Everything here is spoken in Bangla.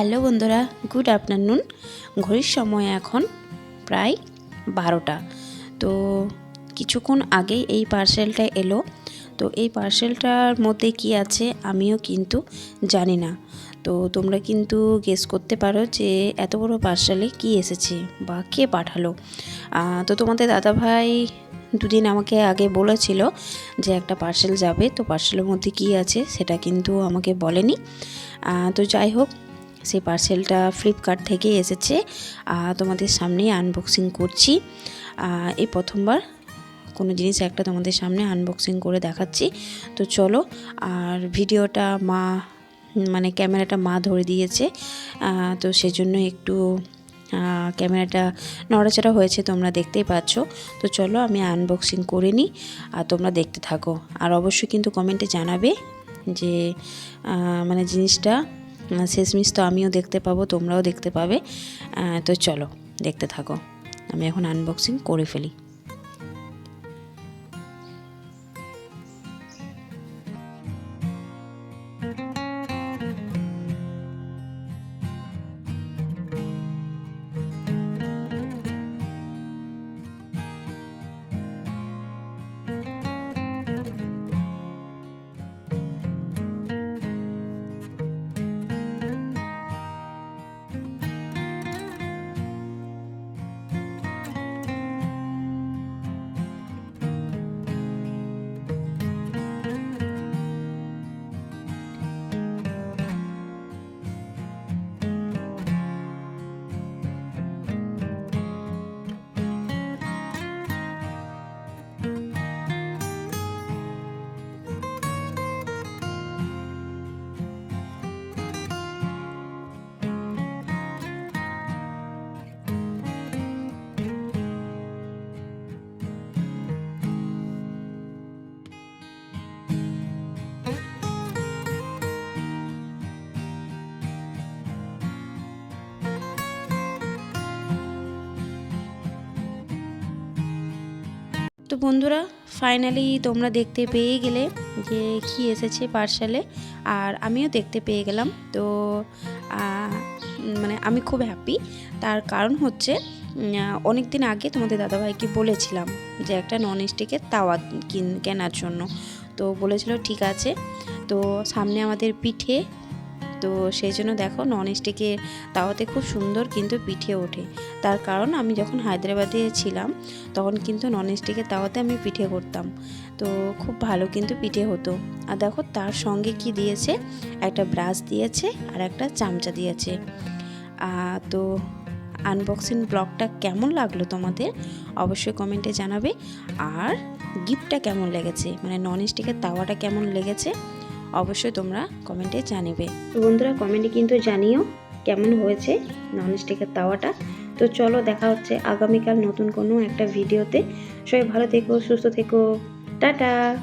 হ্যালো বন্ধুরা, গুড আফটারনুন। ঘড়ির সময় এখন প্রায় বারোটা। তো কিছুক্ষণ আগেই এই পার্সেলটা এলো। তো এই পার্সেলটার মধ্যে কি আছে আমিও কিন্তু জানি না। তো তোমরা কিন্তু গেস করতে পারো যে এত বড় পার্সেলে কি এসেছে বা কে পাঠালো। তো তোমাদের দাদাভাই দুদিন আমাকে আগে বলেছিল যে একটা পার্সেল যাবে। তো পার্সেলের মধ্যে কি আছে সেটা কিন্তু আমাকে বলেনি। তো যাই হোক সেই পার্সেলটা ফ্লিপকার্ট থেকে এসেছে। তোমাদের সামনেই আনবক্সিং করছি। এই প্রথমবার কোনো জিনিস একটা তোমাদের সামনে আনবক্সিং করে দেখাচ্ছি। তো চলো, আর ভিডিওটা মা মানে ক্যামেরাটা মা ধরে দিয়েছে। তো সেজন্য একটু ক্যামেরাটা নড়াচড়া হয়েছে, তোমরা দেখতেই পাচ্ছ। তো চলো, আমি আনবক্সিং করে নিই, আর তোমরা দেখতে থাকো। আর অবশ্যই কিন্তু কমেন্টে জানাবে যে মানে জিনিসটা শেষমেশ তো আমিও দেখতে পাবো, তোমরাও দেখতে পাবে। তো চলো, দেখতে থাকো। আমি এখন আনবক্সিং করে ফেলি। তো বন্ধুরা ফাইনালি তোমরা দেখতে পেয়ে গেলে যে কি এসেছে পার্সেলে আর আমিও দেখতে পেয়ে গেলাম। তো মানে আমি খুব হ্যাপি তার কারণ হচ্ছে অনেক দিন আগে তোমাদের দাদাভাইকে বলেছিলাম যে একটা নন স্টিকের তাওয়া কিন- কেনার জন্য। তো বলেছিল, ঠিক আছে। তো সামনে আমাদের পিঠে তো সেই জন্য দেখো নন স্টিকের তাওয়াতে খুব সুন্দর কিন্তু পিঠে ওঠে। তার কারণ আমি যখন হায়দ্রাবাদে ছিলাম, তখন কিন্তু নন স্টিকের তাওয়াতে আমি পিঠে করতাম। তো খুব ভালো কিন্তু পিঠে হতো। আর দেখো তার সঙ্গে কি দিয়েছে? একটা ব্রাশ দিয়েছে আর একটা চামচা দিয়েছে। তো আনবক্সিং ব্লগটা কেমন লাগল তোমাদের? অবশ্যই কমেন্টে জানাবে। আর গিফটটা কেমন লেগেছে? মানে নন স্টিকের তাওয়াটা কেমন লেগেছে? অবশ্যই তোমরা কমেন্টে জানিবে। তো বন্ধুরা, কমেন্টে কিন্তু জানিও কেমন হয়েছে ননস্টিকের তাওয়াটা। তো চলো দেখা হচ্ছে আগামীকাল নতুন কোনো একটা ভিডিওতে। সবাই ভালো থেকো, সুস্থ থেকো। টাটা!